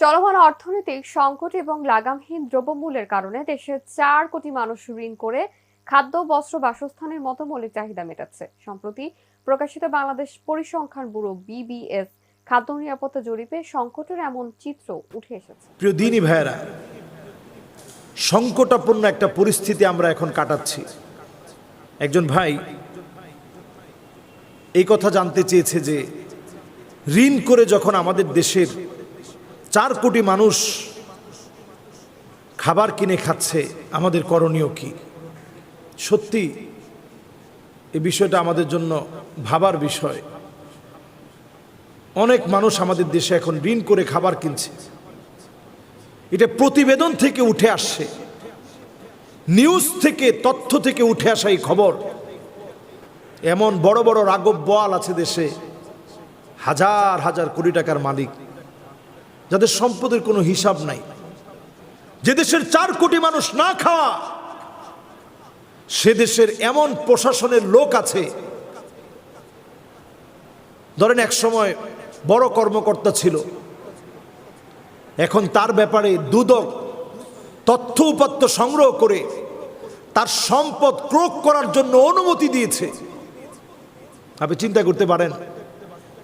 চলমান অর্থনৈতিক সংকট এবং লাগামহীন দ্রব্যমূল্যের কারণে দেশের চার কোটি মানুষ ঋণ করে খাদ্য, বস্ত্র, বাসস্থানের মতো মৌলিক চাহিদা মেটাচ্ছে। সম্প্রতি প্রকাশিত বাংলাদেশ পরিসংখ্যান ব্যুরো বিবিএস খাদ্য নিরাপত্তা জরিপে সংকটের এমন চিত্র উঠে এসেছে। প্রিয় দিনী ভাইয়েরা, সংকটাপন্ন একটা পরিস্থিতি আমরা এখন কাটাচ্ছি। একজন ভাই এই কথা জানতে চেয়েছে যে, ঋণ করে যখন আমাদের দেশের চার কোটি মানুষ খাবার কিনে খাচ্ছে, আমাদের করণীয় কি? সত্যি, এই বিষয়টা আমাদের জন্য ভাবার বিষয়। অনেক মানুষ আমাদের দেশে এখন ঋণ করে খাবার কিনছে। এটা প্রতিবেদন থেকে উঠে আসছে। নিউজ থেকে, তথ্য থেকে উঠে আসা এই খবর। এমন বড় বড় রাগব বোয়াল আছে দেশে, হাজার হাজার কোটি টাকার মালিক। যাদের সম্পদের কোনো হিসাব নাই। যে দেশের চার কোটি মানুষ না খাওয়া, সে দেশের এমন প্রশাসনের লোক আছে। ধরেন এক সময় বড় কর্মকর্তা ছিল। এখন তার ব্যাপারে দুদক তথ্য উপাত্ত সংগ্রহ করে তার সম্পদ ক্রোক করার জন্য অনুমতি দিয়েছে। আপনি চিন্তা করতে পারেন,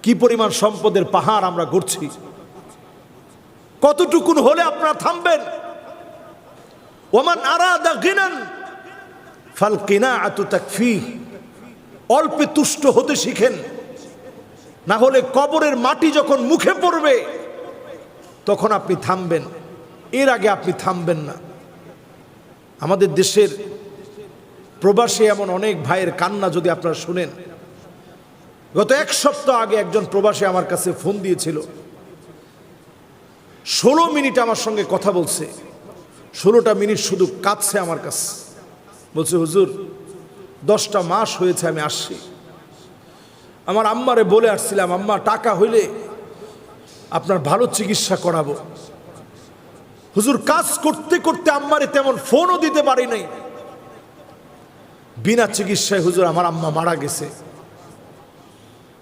কি পরিমাণ সম্পদের পাহাড় আমরা গড়ছি। কতটুকুন হলে আপনারা থামবেন? ওমান আরাদা গিনান, ফাল কিনা আতু তাকফি অল্পে তুষ্ট হতে শিখেন। না হলে কবরের মাটি যখন মুখে পড়বে, তখন আপনি থামবেন। এর আগে আপনি থামবেন না। আমাদের দেশের প্রবাসী এমন অনেক ভাইয়ের কান্না যদি আপনারা শুনেন। গত এক সপ্তাহ আগে একজন প্রবাসী আমার কাছে ফোন দিয়েছিল। ষোলো মিনিট আমার সঙ্গে কথা বলছে। ষোলোটা মিনিট শুধু কাঁদছে আমার কাছে। বলছে, হুজুর, দশটা মাস হয়েছে আমি আসছি। আমার আম্মারে বলে আসছিলাম, আম্মা, টাকা হইলে আপনার ভালো চিকিৎসা করাবো। হুজুর, কাজ করতে করতে আম্মারে তেমন ফোনও দিতে পারি নাই। বিনা চিকিৎসায় হুজুর, আমার আম্মা মারা গেছে।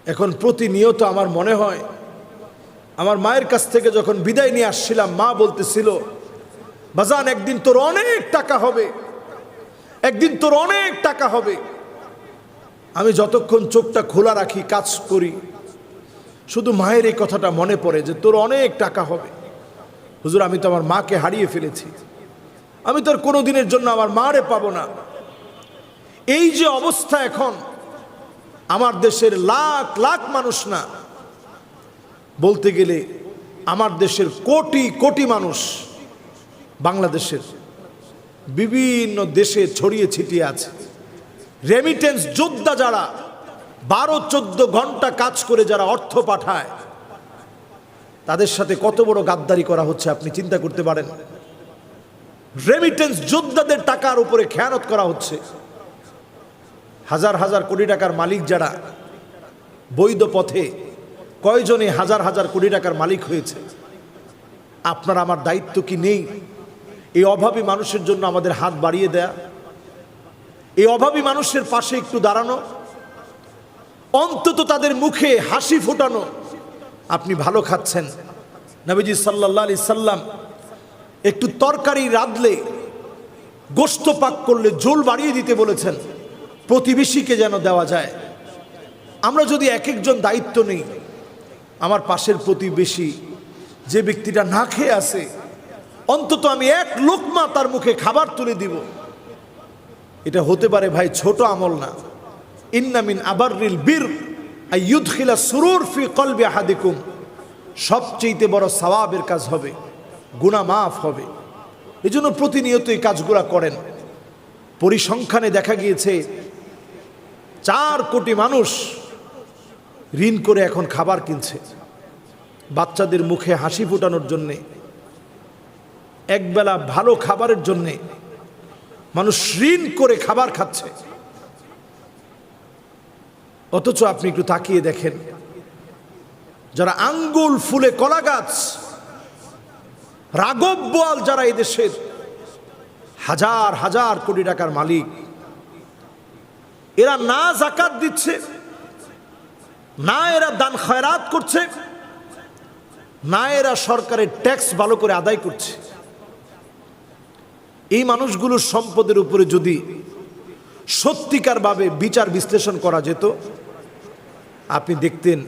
এখন প্রতিনিয়ত আমার মনে হয় আমার মায়ের কাছ থেকে যখন বিদায় নিয়ে আসছিলাম, মা বলতেছিল, বাজান, একদিন তোর অনেক টাকা হবে। একদিন তোর অনেক টাকা হবে। আমি যতক্ষণ চোখটা খোলা রাখি, কাজ করি, শুধু মায়ের এই কথাটা মনে পড়ে যে তোর অনেক টাকা হবে। হুজুর, আমি তো আমার মাকে হারিয়ে ফেলেছি। আমি তোর কোনো দিনের জন্য আমার মারে পাবো না। এই যে অবস্থা এখন, আমার দেশের লাখ লাখ মানুষ না বলতে গেলে আমার দেশের কোটি কোটি মানুষ বাংলাদেশের বিভিন্ন দেশে ছড়িয়ে ছিটিয়ে আছে। রেমিটেন্স যোদ্ধা যারা, বারো, চোদ্দ ঘণ্টা কাজ করে যারা অর্থ পাঠায়, তাদের সাথে কত বড় গাদ্দারি করা হচ্ছে আপনি চিন্তা করতে পারেন? রেমিটেন্স যোদ্ধাদের টাকার উপরে খেয়ানত করা হচ্ছে। হাজার হাজার কোটি টাকার মালিক যারা বৈধ পথে কয়জনে হাজার হাজার কোটি টাকার মালিক হয়েছে? আপনার আমার দায়িত্ব কি নেই? এই অভাবী মানুষের জন্য আমাদের হাত বাড়িয়ে দেয়া। এই অভাবী মানুষের পাশে একটু দাঁড়ানো। অন্তত তাদের মুখে হাসি ফোটানো। আপনি ভালো খাচ্ছেন। নবীজি সাল্লাহ আলি সাল্লাম একটু তরকারি রাঁধলে গোস্ত পাক করলে ঝোল বাড়িয়ে দিতে বলেছেন। প্রতিবেশীকে যেন দেওয়া যায়। আমরা যদি এক একজন দায়িত্ব নেই আমার পাশের প্রতিবেশী যে ব্যক্তিটা না খেয়ে আছে, অন্তত আমি এক লোকমা তার মুখে খাবার তুলে দিব। এটা হতে পারে ভাই ছোট আমল না। ইন্নামিন আবাররিল বীর ইউদখিলা সুরুর ফি কলবি আহাদিকুম। সবচেয়েতে বড় সওয়াবের কাজ হবে, গুনাহ মাফ হবে। এই জন্য প্রতিনিয়ত এই কাজগুলা করেন। পরিসংখ্যানে দেখা গিয়েছে, চার কোটি মানুষ ঋণ করে এখন খাবার কিনছে। বাচ্চাদের মুখে হাসি ফোটানোর জন্যে, একবেলা ভালো খাবারের জন্যে মানুষ ঋণ করে খাবার খাচ্ছে। অথচ আপনি একটু তাকিয়ে দেখেন, যারা আঙ্গুল ফুলে কলা গাছ রাগব বোয়াল যারা এই দেশের হাজার হাজার কোটি টাকার মালিক, এরা না জাকাত দিচ্ছে না এরা দান খয়রাত করছে, না এরা সরকারের ট্যাক্স ভালো করে আদায় করছে। এই মানুষগুলোর সম্পদের উপরে যদি সত্যিকারভাবে বিচার বিশ্লেষণ করা যেত, আপনি দেখতেন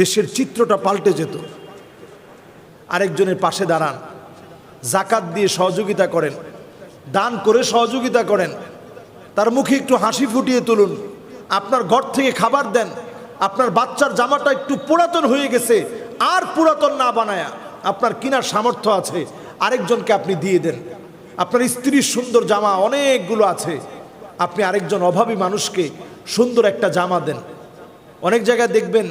দেশের চিত্রটা পাল্টে যেত। আরেকজনের পাশে দাঁড়ান, জাকাত দিয়ে সহযোগিতা করেন, দান করে সহযোগিতা করেন, তার মুখে একটু হাসি ফুটিয়ে তুলুন, আপনার ঘর থেকে খাবার দেন আপনার বাচ্চার জামাটা একটু পুরাতন হয়ে গেছে, আর পুরাতন না বানায়া আপনার কিনার সামর্থ্য আছে, আরেকজনকে আপনি দিয়ে দেন। আপনার স্ত্রীর সুন্দর জামা অনেকগুলো আছে, আপনি আরেকজন অভাবী মানুষকে সুন্দর একটা জামা দেন। অনেক জায়গায় দেখবেন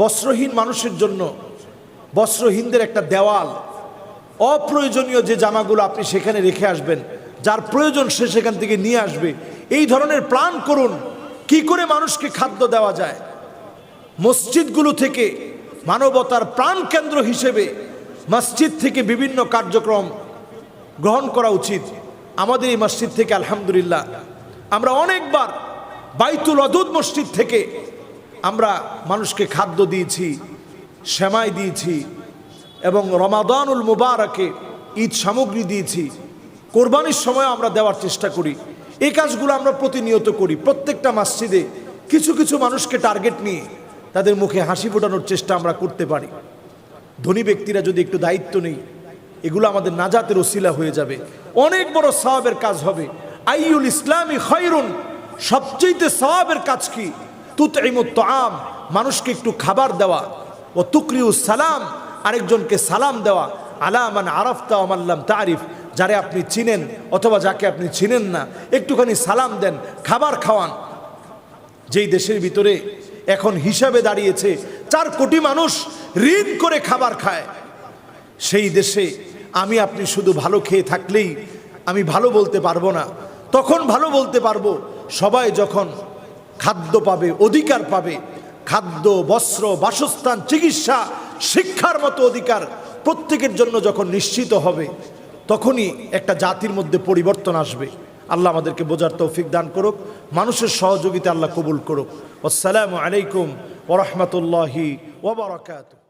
বস্ত্রহীন মানুষের জন্য বস্ত্রহীনদের একটা দেওয়াল, অপ্রয়োজনীয় যে জামাগুলো আপনি সেখানে রেখে আসবেন, যার প্রয়োজন সে সেখান থেকে নিয়ে আসবে। এই ধরনের প্ল্যান করুন কি করে মানুষকে খাদ্য দেওয়া যায়? মসজিদগুলো থেকে মানবতার প্রাণ কেন্দ্র হিসেবে মসজিদ থেকে বিভিন্ন কার্যক্রম গ্রহণ করা উচিত। আমাদের এই মসজিদ থেকে আলহামদুলিল্লাহ। আমরা অনেকবার বাইতুল অদুদ মসজিদ থেকে আমরা মানুষকে খাদ্য দিয়েছি, সেমাই দিয়েছি এবং রমাদানুল মুবারকে ঈদ সামগ্রী দিয়েছি। কোরবানির সময় আমরা দেওয়ার চেষ্টা করি। এই কাজগুলো আমরা প্রতিনিয়ত করি। প্রত্যেকটা মসজিদে কিছু কিছু মানুষকে টার্গেট নিয়ে তাদের মুখে হাসি ফোটানোর চেষ্টা আমরা করতে পারি। ধনী ব্যক্তিরা যদি একটু দায়িত্ব নেই, এগুলো আমাদের নাজাতের ওসিলা হয়ে যাবে। অনেক বড় সওয়াবের কাজ হবে। আইউল ইসলামী খৈরুন সবচেয়ে সওয়াবের কাজ কি? তুতইমুত আম মানুষকে একটু খাবার দেওয়া। ও তুকরিউস সালাম, আরেকজনকে সালাম দেওয়া। আলামান আরাফতা আমাল্লাম তারিফ যারে আপনি চিনেন অথবা যাকে আপনি চিনেন না, একটুখানি সালাম দেন, খাবার খাওয়ান। যেই দেশের ভিতরে এখন হিসাবে দাঁড়িয়েছে চার কোটি মানুষ ঋণ করে খাবার খায়, সেই দেশে আমি আপনি শুধু ভালো খেয়ে থাকলেই আমি ভালো বলতে পারব না। তখন ভালো বলতে পারব, সবাই যখন খাদ্য পাবে, অধিকার পাবে, খাদ্য, বস্ত্র, বাসস্থান, চিকিৎসা, শিক্ষার মতো অধিকার প্রত্যেকের জন্য যখন নিশ্চিত হবে তখনই একটা জাতির মধ্যে পরিবর্তন আসবে। আল্লাহ আমাদেরকে বোঝার তৌফিক দান করুক, মানুষের সহযোগিতা আল্লাহ কবুল করুক। আসসালামু আলাইকুম ওরহমতুল্লাহি ওবরাকাতুহ